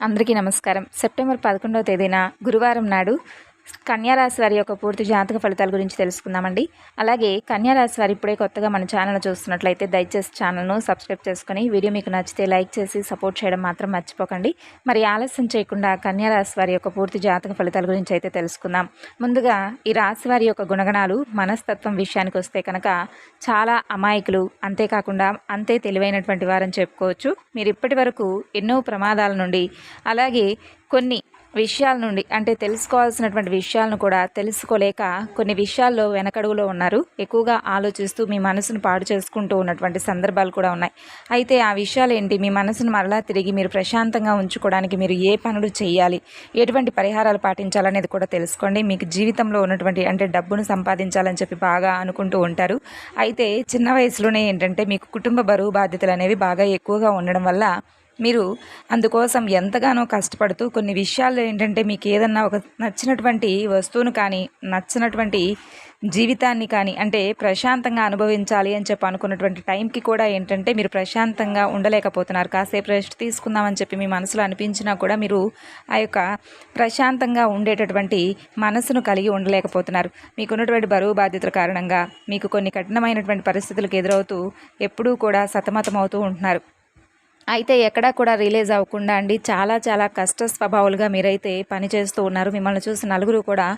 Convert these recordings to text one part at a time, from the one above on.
అందరికీ నమస్కారం. సెప్టెంబర్ పదకొండవ తేదీన గురువారం నాడు కన్యారాశి వారి యొక్క పూర్తి జాతక ఫలితాల గురించి తెలుసుకుందామండి. అలాగే కన్యారాశి వారి ఇప్పుడే కొత్తగా మన ఛానల్ చూస్తున్నట్లయితే దయచేసి ఛానల్ను సబ్స్క్రైబ్ చేసుకుని వీడియో మీకు నచ్చితే లైక్ చేసి సపోర్ట్ చేయడం మాత్రం మర్చిపోకండి. మరి ఆలస్యం చేయకుండా కన్యారాశి వారి యొక్క పూర్తి జాతక ఫలితాల గురించి అయితే తెలుసుకుందాం. ముందుగా ఈ రాశి వారి యొక్క గుణగణాలు మనస్తత్వం విషయానికి వస్తే కనుక చాలా అమాయకులు అంతేకాకుండా అంతే తెలివైనటువంటి వారని చెప్పుకోవచ్చు. మీరు ఇప్పటి వరకు ఎన్నో ప్రమాదాల నుండి అలాగే కొన్ని విషయాల నుండి అంటే తెలుసుకోవాల్సినటువంటి విషయాలను కూడా తెలుసుకోలేక కొన్ని విషయాల్లో వెనకడుగులో ఉన్నారు. ఎక్కువగా ఆలోచిస్తూ మీ మనసును పాడు చేసుకుంటూ ఉన్నటువంటి సందర్భాలు కూడా ఉన్నాయి. అయితే ఆ విషయాలు ఏంటి? మీ మనసును మరలా తిరిగి మీరు ప్రశాంతంగా ఉంచుకోవడానికి మీరు ఏ పనులు చేయాలి? ఎటువంటి పరిహారాలు పాటించాలనేది కూడా తెలుసుకోండి. మీకు జీవితంలో ఉన్నటువంటి అంటే డబ్బును సంపాదించాలని చెప్పి బాగా అనుకుంటూ ఉంటారు. అయితే చిన్న వయసులోనే ఏంటంటే మీకు కుటుంబ బరువు బాధ్యతలు అనేవి బాగా ఎక్కువగా ఉండడం వల్ల మీరు అందుకోసం ఎంతగానో కష్టపడుతూ కొన్ని విషయాల్లో ఏంటంటే మీకు ఏదన్నా ఒక నచ్చినటువంటి వస్తువును కానీ నచ్చినటువంటి జీవితాన్ని కానీ అంటే ప్రశాంతంగా అనుభవించాలి అని చెప్పి అనుకున్నటువంటి టైంకి కూడా ఏంటంటే మీరు ప్రశాంతంగా ఉండలేకపోతున్నారు. కాసేపు రెస్ట్ తీసుకుందామని చెప్పి మీ మనసులో అనిపించినా కూడా మీరు ఆ యొక్క ప్రశాంతంగా ఉండేటటువంటి మనసును కలిగి ఉండలేకపోతున్నారు. మీకున్నటువంటి బరువు బాధ్యతల కారణంగా మీకు కొన్ని కఠినమైనటువంటి పరిస్థితులకు ఎదురవుతూ ఎప్పుడూ కూడా సతమతమవుతూ ఉంటున్నారు. అయితే ఎక్కడా కూడా రిలీజ్ అవ్వకుండా అండి చాలా చాలా కష్ట స్వభావాలుగా మీరైతే పనిచేస్తూ ఉన్నారు. మిమ్మల్ని చూసి నలుగురు కూడా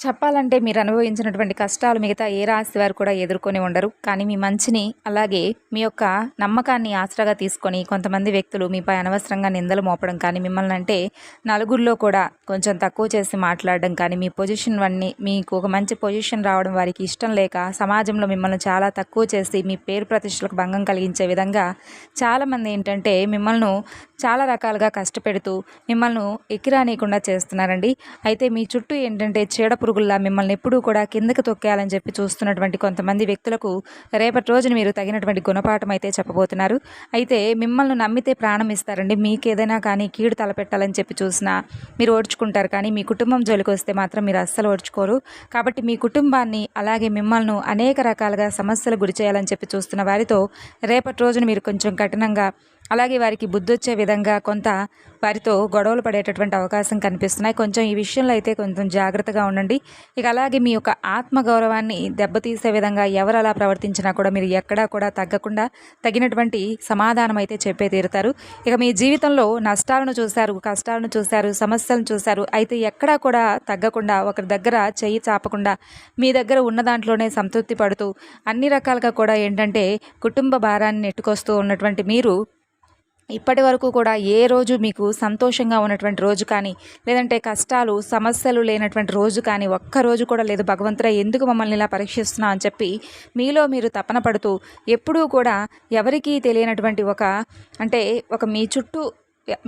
చెప్పాలంటే మీరు అనుభవించినటువంటి కష్టాలు మిగతా ఏ రాశి వారు కూడా ఎదుర్కొని ఉండరు. కానీ మీ మంచిని అలాగే మీ యొక్క నమ్మకాన్ని ఆసరాగా తీసుకొని కొంతమంది వ్యక్తులు మీపై అనవసరంగా నిందలు మోపడం కానీ మిమ్మల్ని అంటే నలుగురిలో కూడా కొంచెం తక్కువ చేసి మాట్లాడడం కానీ మీ పొజిషన్ అన్నీ మీకు ఒక మంచి పొజిషన్ రావడం వారికి ఇష్టం లేక సమాజంలో మిమ్మల్ని చాలా తక్కువ చేసి మీ పేరు ప్రతిష్టలకు భంగం కలిగించే విధంగా చాలామంది ఏంటంటే మిమ్మల్ని చాలా రకాలుగా కష్టపెడుతూ మిమ్మల్ని ఎక్కిరానియకుండా చేస్తున్నారండి. అయితే మీ చుట్టూ ఏంటంటే చీడపురు పురుగుల్లా మిమ్మల్ని ఎప్పుడూ కూడా కిందకి తొక్కేయాలని చెప్పి చూస్తున్నటువంటి కొంతమంది వ్యక్తులకు రేపటి రోజున మీరు తగినటువంటి గుణపాఠం అయితే చెప్పబోతున్నారు. అయితే మిమ్మల్ని నమ్మితే ప్రాణం ఇస్తారండి. మీకు ఏదైనా కానీ కీడు తలపెట్టాలని చెప్పి చూసినా మీరు ఓడ్చుకుంటారు. కానీ మీ కుటుంబం జోలికి వస్తే మాత్రం మీరు అస్సలు ఓడ్చుకోరు. కాబట్టి మీ కుటుంబాన్ని అలాగే మిమ్మల్ని అనేక రకాలుగా సమస్యలు గురి చేయాలని చెప్పి చూస్తున్న వారితో రేపటి రోజున మీరు కొంచెం కఠినంగా అలాగే వారికి బుద్ధి వచ్చే విధంగా కొంత వారితో గొడవలు పడేటటువంటి అవకాశం కనిపిస్తున్నాయి. కొంచెం ఈ విషయంలో అయితే కొంచెం జాగ్రత్తగా ఉండండి. ఇక అలాగే మీ యొక్క ఆత్మగౌరవాన్ని దెబ్బతీసే విధంగా ఎవరు అలా ప్రవర్తించినా కూడా మీరు ఎక్కడా కూడా తగ్గకుండా తగినటువంటి సమాధానం అయితే చెప్పే తీరుతారు. ఇక మీ జీవితంలో నష్టాలను చూశారు కష్టాలను చూశారు సమస్యలను చూశారు అయితే ఎక్కడా కూడా తగ్గకుండా ఒకరి దగ్గర చెయ్యి చాపకుండా మీ దగ్గర ఉన్న దాంట్లోనే సంతృప్తి పడుతూ అన్ని రకాలుగా కూడా ఏంటంటే కుటుంబ భారాన్ని నెట్టుకొస్తూ ఉన్నటువంటి మీరు ఇప్పటి వరకు కూడా ఏ రోజు మీకు సంతోషంగా ఉన్నటువంటి రోజు కానీ లేదంటే కష్టాలు సమస్యలు లేనటువంటి రోజు కానీ ఒక్క రోజు కూడా లేదు. భగవంతుడా ఎందుకు మమ్మల్ని ఇలా పరీక్షిస్తున్నా అని చెప్పి మీలో మీరు తపన పడుతూ ఎప్పుడూ కూడా ఎవరికీ తెలియనటువంటి ఒక అంటే ఒక మీ చుట్టూ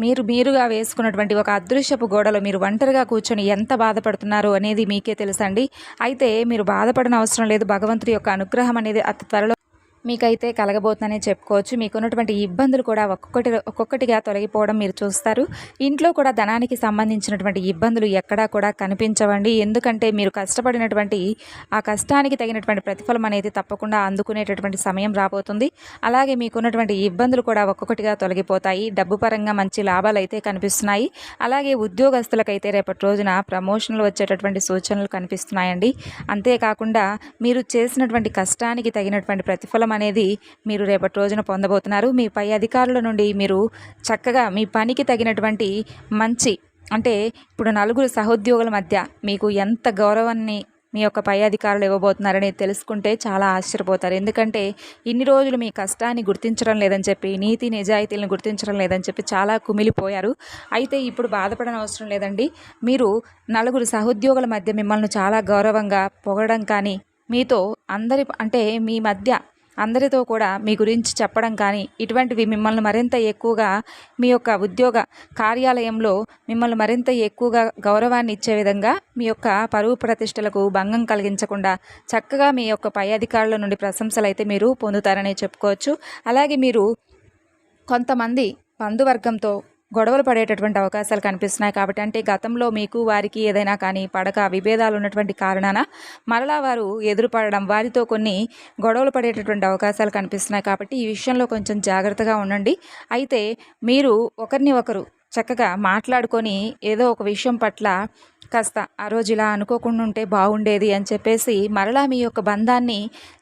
మీరు మీరుగా వేసుకున్నటువంటి ఒక అదృశ్యపు గోడలో మీరు ఒంటరిగా కూర్చొని ఎంత బాధపడుతున్నారో అనేది మీకే తెలుసండి. అయితే మీరు బాధపడిన అవసరం లేదు. భగవంతుడి యొక్క అనుగ్రహం అనేది అతి త్వరలో మీకైతే కలగబోతుందని చెప్పుకోవచ్చు. మీకున్నటువంటి ఇబ్బందులు కూడా ఒక్కొక్కటి ఒక్కొక్కటిగా తొలగిపోవడం మీరు చూస్తారు. ఇంట్లో కూడా ధనానికి సంబంధించినటువంటి ఇబ్బందులు ఎక్కడా కూడా కనిపించవండి. ఎందుకంటే మీరు కష్టపడినటువంటి ఆ కష్టానికి తగినటువంటి ప్రతిఫలం అనేది తప్పకుండా అందుకునేటటువంటి సమయం రాబోతుంది. అలాగే మీకున్నటువంటి ఇబ్బందులు కూడా ఒక్కొక్కటిగా తొలగిపోతాయి. డబ్బు పరంగా మంచి లాభాలు అయితే కనిపిస్తున్నాయి. అలాగే ఉద్యోగస్తులకైతే రేపటి రోజున ప్రమోషన్లు వచ్చేటటువంటి సూచనలు కనిపిస్తున్నాయండి. అంతేకాకుండా మీరు చేసినటువంటి కష్టానికి తగినటువంటి ప్రతిఫలం అనేది మీరు రేపటి రోజున పొందబోతున్నారు. మీ పై అధికారుల నుండి మీరు చక్కగా మీ పనికి తగినటువంటి మంచి అంటే ఇప్పుడు నలుగురు సహోద్యోగుల మధ్య మీకు ఎంత గౌరవాన్ని మీ యొక్క పై అధికారులు ఇవ్వబోతున్నారని తెలుసుకుంటే చాలా ఆశ్చర్యపోతారు. ఎందుకంటే ఇన్ని రోజులు మీ కష్టాన్ని గుర్తించడం లేదని చెప్పి నీతి నిజాయితీలను గుర్తించడం లేదని చెప్పి చాలా కుమిలిపోయారు. అయితే ఇప్పుడు బాధపడని అవసరం లేదండి. మీరు నలుగురు సహోద్యోగుల మధ్య మిమ్మల్ని చాలా గౌరవంగా పొగడం కానీ మీతో అందరి అంటే మీ మధ్య అందరితో కూడా మీ గురించి చెప్పడం కానీ ఇటువంటివి మిమ్మల్ని మరింత ఎక్కువగా మీ యొక్క ఉద్యోగ కార్యాలయంలో మిమ్మల్ని మరింత ఎక్కువగా గౌరవాన్ని ఇచ్చే విధంగా మీ యొక్క పరువు ప్రతిష్టలకు భంగం కలిగించకుండా చక్కగా మీ యొక్క పై అధికారుల నుండి ప్రశంసలు అయితే మీరు పొందుతారని చెప్పుకోవచ్చు. అలాగే మీరు కొంతమంది బంధువర్గంతో గొడవలు పడేటటువంటి అవకాశాలు కనిపిస్తున్నాయి కాబట్టి అంటే గతంలో మీకు వారికి ఏదైనా కానీ పడక విభేదాలు ఉన్నటువంటి కారణాన మరలా వారు ఎదురుపడడం వారితో కొన్ని గొడవలు పడేటటువంటి అవకాశాలు కనిపిస్తున్నాయి కాబట్టి ఈ విషయంలో కొంచెం జాగ్రత్తగా ఉండండి. అయితే మీరు ఒకరిని ఒకరు చక్కగా మాట్లాడుకొని ఏదో ఒక విషయం పట్ల కాస్త ఆ రోజు ఇలా అనుకోకుండా ఉంటే బాగుండేది అని చెప్పేసి మరలా మీ యొక్క బంధాన్ని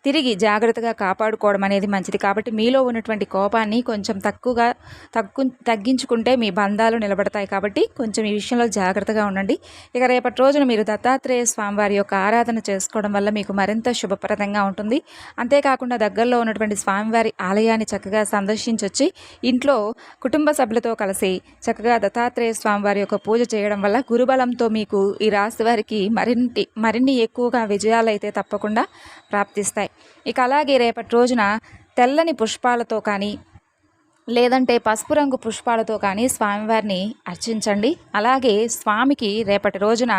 తిరిగి జాగ్రత్తగా కాపాడుకోవడం అనేది మంచిది. కాబట్టి మీలో ఉన్నటువంటి కోపాన్ని కొంచెం తక్కువగా తగ్గు తగ్గించుకుంటే మీ బంధాలు నిలబడతాయి. కాబట్టి కొంచెం ఈ విషయంలో జాగ్రత్తగా ఉండండి. ఇక రేపటి రోజున మీరు దత్తాత్రేయ స్వామివారి యొక్క ఆరాధన చేసుకోవడం వల్ల మీకు మరింత శుభప్రదంగా ఉంటుంది. అంతేకాకుండా దగ్గరలో ఉన్నటువంటి స్వామివారి ఆలయాన్ని చక్కగా సందర్శించొచ్చి ఇంట్లో కుటుంబ సభ్యులతో కలిసి చక్కగా దత్తాత్రేయ స్వామివారి యొక్క పూజ చేయడం వల్ల గురుబలంతో మీకు ఈ రాశి వారికి మరిన్ని మరిన్ని ఎక్కువగా విజయాలు అయితే తప్పకుండా ప్రాప్తిస్తాయి. ఇక అలాగే రేపటి రోజున తెల్లని పుష్పాలతో కానీ లేదంటే పసుపు రంగు పుష్పాలతో కానీ స్వామివారిని అర్చించండి. అలాగే స్వామికి రేపటి రోజున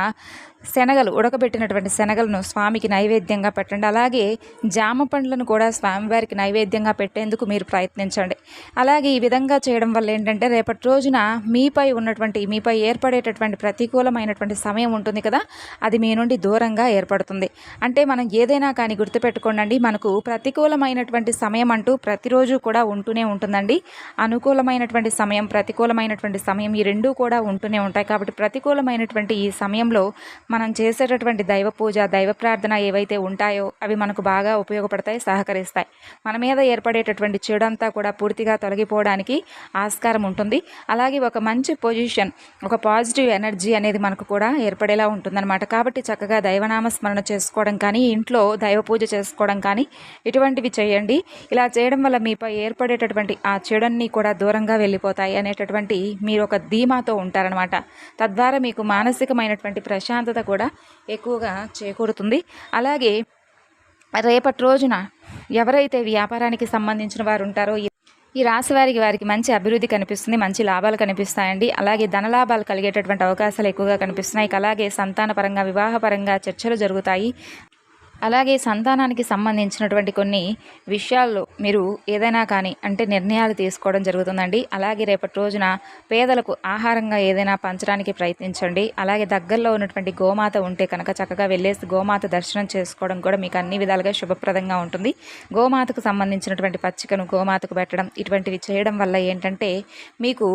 శనగలు ఉడకబెట్టినటువంటి శనగలను స్వామికి నైవేద్యంగా పెట్టండి. అలాగే జామ పండ్లను కూడా స్వామివారికి నైవేద్యంగా పెట్టేందుకు మీరు ప్రయత్నించండి. అలాగే ఈ విధంగా చేయడం వల్ల ఏంటంటే రేపటి రోజున మీపై ఉన్నటువంటి మీపై ఏర్పడేటటువంటి ప్రతికూలమైనటువంటి సమయం ఉంటుంది కదా అది మీ నుండి దూరంగా ఏర్పడుతుంది. అంటే మనం ఏదైనా కానీ గుర్తుపెట్టుకోండి మనకు ప్రతికూలమైనటువంటి సమయం అంటూ ప్రతిరోజు కూడా ఉంటూనే ఉంటుందండి. అనుకూలమైనటువంటి సమయం ప్రతికూలమైనటువంటి సమయం ఈ రెండూ కూడా ఉంటూనే ఉంటాయి. కాబట్టి ప్రతికూలమైనటువంటి ఈ సమయంలో మనం చేసేటటువంటి దైవ పూజ దైవ ప్రార్థన ఏవైతే ఉంటాయో అవి మనకు బాగా ఉపయోగపడతాయి సహకరిస్తాయి. మన మీద ఏర్పడేటటువంటి చెడంతా కూడా పూర్తిగా తొలగిపోవడానికి ఆస్కారం ఉంటుంది. అలాగే ఒక మంచి పొజిషన్ ఒక పాజిటివ్ ఎనర్జీ అనేది మనకు కూడా ఏర్పడేలా ఉంటుందన్నమాట. కాబట్టి చక్కగా దైవనామ స్మరణ చేసుకోవడం కానీ ఇంట్లో దైవ పూజ చేసుకోవడం కానీ ఇటువంటివి చేయండి. ఇలా చేయడం వల్ల మీపై ఏర్పడేటటువంటి ఆ చెడన్ని కూడా దూరంగా వెళ్ళిపోతాయి అనేటటువంటి మీరు ఒక ధీమాతో ఉంటారనమాట తద్వారా మీకు మానసికమైనటువంటి ప్రశాంతత కూడా ఎక్కువగా చేకూరుతుంది. అలాగే రేపటి రోజున ఎవరైతే వ్యాపారానికి సంబంధించిన వారు ఉంటారో ఈ- రాశి వారికి వారికి మంచి అభివృద్ధి కనిపిస్తుంది మంచి లాభాలు కనిపిస్తాయండి. అలాగే ధనలాభాలు కలిగేటటువంటి అవకాశాలు ఎక్కువగా కనిపిస్తున్నాయి. అలాగే సంతానపరంగా వివాహపరంగా చర్చలు జరుగుతాయి. అలాగే సంతానానికి సంబంధించినటువంటి కొన్ని విషయాల్లో మీరు ఏదైనా కానీ అంటే నిర్ణయాలు తీసుకోవడం జరుగుతుందండి. అలాగే రేపటి రోజున పేదలకు ఆహారంగా ఏదైనా పంచడానికి ప్రయత్నించండి. అలాగే దగ్గరలో ఉన్నటువంటి గోమాత ఉంటే కనుక చక్కగా వెళ్ళేసి గోమాత దర్శనం చేసుకోవడం కూడా మీకు అన్ని విధాలుగా శుభప్రదంగా ఉంటుంది. గోమాతకు సంబంధించినటువంటి పచ్చికను గోమాతకు పెట్టడం ఇటువంటివి చేయడం వల్ల ఏంటంటే మీకు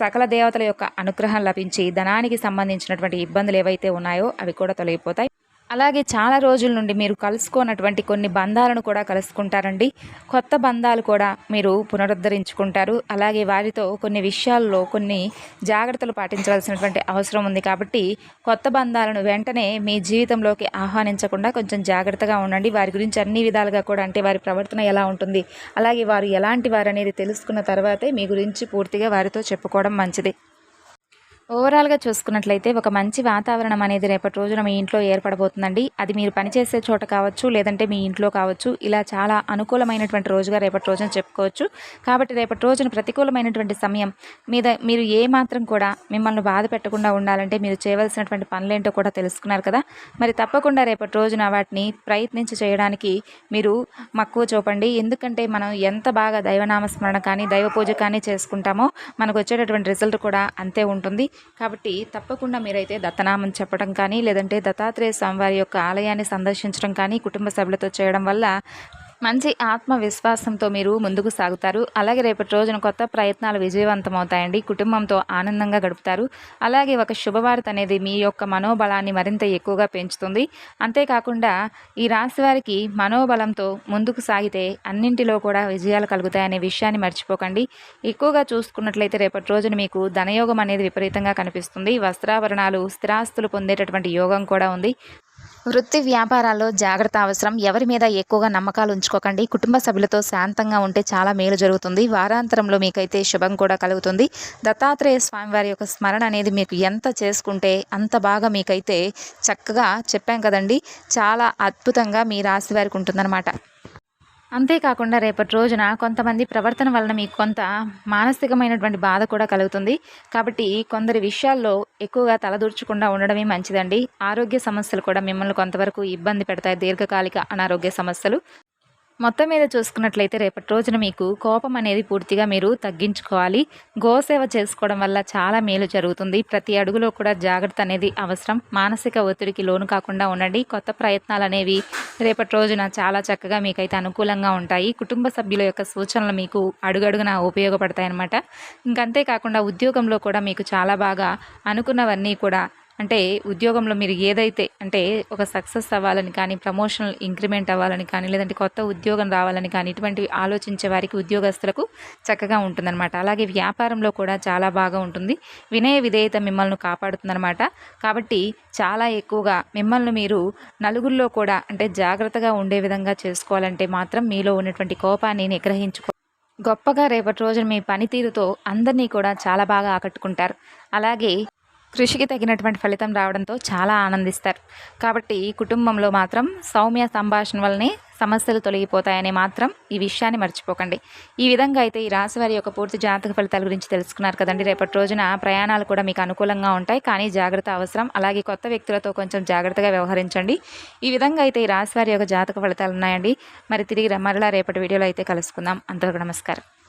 సకల దేవతల యొక్క అనుగ్రహం లభించి ధనానికి సంబంధించినటువంటి ఇబ్బందులు ఏవైతే ఉన్నాయో అవి కూడా తొలగిపోతాయి. అలాగే చాలా రోజుల నుండి మీరు కలుసుకోనటువంటి కొన్ని బంధాలను కూడా కలుసుకుంటారండి. కొత్త బంధాలు కూడా మీరు పునరుద్ధరించుకుంటారు. అలాగే వారితో కొన్ని విషయాల్లో కొన్ని జాగ్రత్తలు పాటించవలసినటువంటి అవసరం ఉంది కాబట్టి కొత్త బంధాలను వెంటనే మీ జీవితంలోకి ఆహ్వానించకుండా కొంచెం జాగ్రత్తగా ఉండండి. వారి గురించి అన్ని విధాలుగా కూడా అంటే వారి ప్రవర్తన ఎలా ఉంటుంది అలాగే వారు ఎలాంటి వారు అనేది తెలుసుకున్న తర్వాతే మీ గురించి పూర్తిగా వారితో చెప్పుకోవడం మంచిది. ఓవరాల్గా చూసుకున్నట్లయితే ఒక మంచి వాతావరణం అనేది రేపటి రోజున మీ ఇంట్లో ఏర్పడబోతుందండి. అది మీరు పనిచేసే చోట కావచ్చు లేదంటే మీ ఇంట్లో కావచ్చు ఇలా చాలా అనుకూలమైనటువంటి రోజుగా రేపటి రోజున చెప్పుకోవచ్చు. కాబట్టి రేపటి రోజున ప్రతికూలమైనటువంటి సమయం మీద మీరు ఏ మాత్రం కూడా మిమ్మల్ని బాధ పెట్టకుండా ఉండాలంటే మీరు చేయవలసినటువంటి పనులేంటో కూడా తెలుసుకున్నారు కదా. మరి తప్పకుండా రేపటి రోజున వాటిని ప్రయత్నించి చేయడానికి మీరు మక్కువ చూపండి. ఎందుకంటే మనం ఎంత బాగా దైవనామస్మరణ కానీ దైవ పూజ కానీ చేసుకుంటామో మనకు వచ్చేటటువంటి రిజల్ట్ కూడా అంతే ఉంటుంది. కాబట్టి తప్పకుండా మీరైతే దత్తనామం చెప్పడం కానీ లేదంటే దత్తాత్రేయ స్వామివారి యొక్క ఆలయాన్ని సందర్శించడం కానీ కుటుంబ సభ్యులతో చేయడం వల్ల మంచి ఆత్మవిశ్వాసంతో మీరు ముందుకు సాగుతారు. అలాగే రేపటి రోజున కొత్త ప్రయత్నాలు విజయవంతం అవుతాయండి కుటుంబంతో ఆనందంగా గడుపుతారు. అలాగే ఒక శుభవార్త అనేది మీ యొక్క మనోబలాన్ని మరింత ఎక్కువగా పెంచుతుంది. అంతేకాకుండా ఈ రాశి వారికి మనోబలంతో ముందుకు సాగితే అన్నింటిలో కూడా విజయాలు కలుగుతాయనే విషయాన్ని మర్చిపోకండి. ఎక్కువగా చూసుకున్నట్లయితే రేపటి రోజున మీకు ధనయోగం అనేది విపరీతంగా కనిపిస్తుంది. వస్త్రాభరణాలు స్థిరాస్తులు పొందేటటువంటి యోగం కూడా ఉంది. వృత్తి వ్యాపారాల్లో జాగ్రత్త అవసరం. ఎవరి మీద ఎక్కువగా నమ్మకాలు ఉంచుకోకండి. కుటుంబ సభ్యులతో శాంతంగా ఉంటే చాలా మేలు జరుగుతుంది. వారాంతరంలో మీకైతే శుభం కూడా కలుగుతుంది. దత్తాత్రేయ స్వామివారి యొక్క స్మరణ అనేది మీకు ఎంత చేసుకుంటే అంత బాగా మీకైతే చక్కగా చెప్పాం కదండి. చాలా అద్భుతంగా మీ రాశి వారికి ఉంటుందన్నమాట. అంతేకాకుండా రేపటి రోజున కొంతమంది ప్రవర్తన వలన మీకు కొంత మానసికమైనటువంటి బాధ కూడా కలుగుతుంది. కాబట్టి కొందరి విషయాల్లో ఎక్కువగా తలదూర్చకుండా ఉండడమే మంచిదండి. ఆరోగ్య సమస్యలు కూడా మిమ్మల్ని కొంతవరకు ఇబ్బంది పెడతాయి. దీర్ఘకాలిక అనారోగ్య సమస్యలు. మొత్తం మీద చూసుకున్నట్లయితే రేపటి రోజున మీకు కోపం అనేది పూర్తిగా మీరు తగ్గించుకోవాలి. గోసేవ చేసుకోవడం వల్ల చాలా మేలు జరుగుతుంది. ప్రతి అడుగులో కూడా జాగ్రత్త అనేది అవసరం. మానసిక ఒత్తిడికి లోను కాకుండా ఉండండి. కొత్త ప్రయత్నాలు అనేవి రేపటి రోజున చాలా చక్కగా మీకైతే అనుకూలంగా ఉంటాయి. కుటుంబ సభ్యుల యొక్క సూచనలు మీకు అడుగడుగున ఉపయోగపడతాయి అన్నమాట ఇంకంతేకాకుండా ఉద్యోగంలో కూడా మీకు చాలా బాగా అనుకున్నవన్నీ కూడా అంటే ఉద్యోగంలో మీరు ఏదైతే అంటే ఒక సక్సెస్ అవ్వాలని కానీ ప్రమోషనల్ ఇంక్రిమెంట్ అవ్వాలని కానీ లేదంటే కొత్త ఉద్యోగం రావాలని కానీ ఇటువంటివి ఆలోచించే వారికి ఉద్యోగస్తులకు చక్కగా ఉంటుందన్నమాట. అలాగే వ్యాపారంలో కూడా చాలా బాగా ఉంటుంది. వినయ విధేయత మిమ్మల్ని కాపాడుతుందన్నమాట. కాబట్టి చాలా ఎక్కువగా మిమ్మల్ని మీరు నలుగురిలో కూడా అంటే జాగ్రత్తగా ఉండే విధంగా చేసుకోవాలంటే మాత్రం మీలో ఉన్నటువంటి కోపాన్ని నిగ్రహించుకో గొప్పగా రేపటి రోజున మీ పనితీరుతో అందరినీ కూడా చాలా బాగా ఆకట్టుకుంటారు. అలాగే కృషికి తగినటువంటి ఫలితం రావడంతో చాలా ఆనందిస్తారు. కాబట్టి కుటుంబంలో మాత్రం సౌమ్య సంభాషణ వల్లనే సమస్యలు తొలగిపోతాయని మాత్రం ఈ విషయాన్ని మర్చిపోకండి. ఈ విధంగా అయితే ఈ రాశి వారి యొక్క పూర్తి జాతక ఫలితాల గురించి తెలుసుకున్నారు కదండి. రేపటి రోజున ప్రయాణాలు కూడా మీకు అనుకూలంగా ఉంటాయి. కానీ జాగ్రత్త అవసరం. అలాగే కొత్త వ్యక్తులతో కొంచెం జాగ్రత్తగా వ్యవహరించండి. ఈ విధంగా అయితే ఈ రాశి వారి యొక్క జాతక ఫలితాలు ఉన్నాయండి. మరి తిరిగి మరలా రేపటి వీడియోలో అయితే కలుసుకుందాం. అంతవరకు నమస్కారం.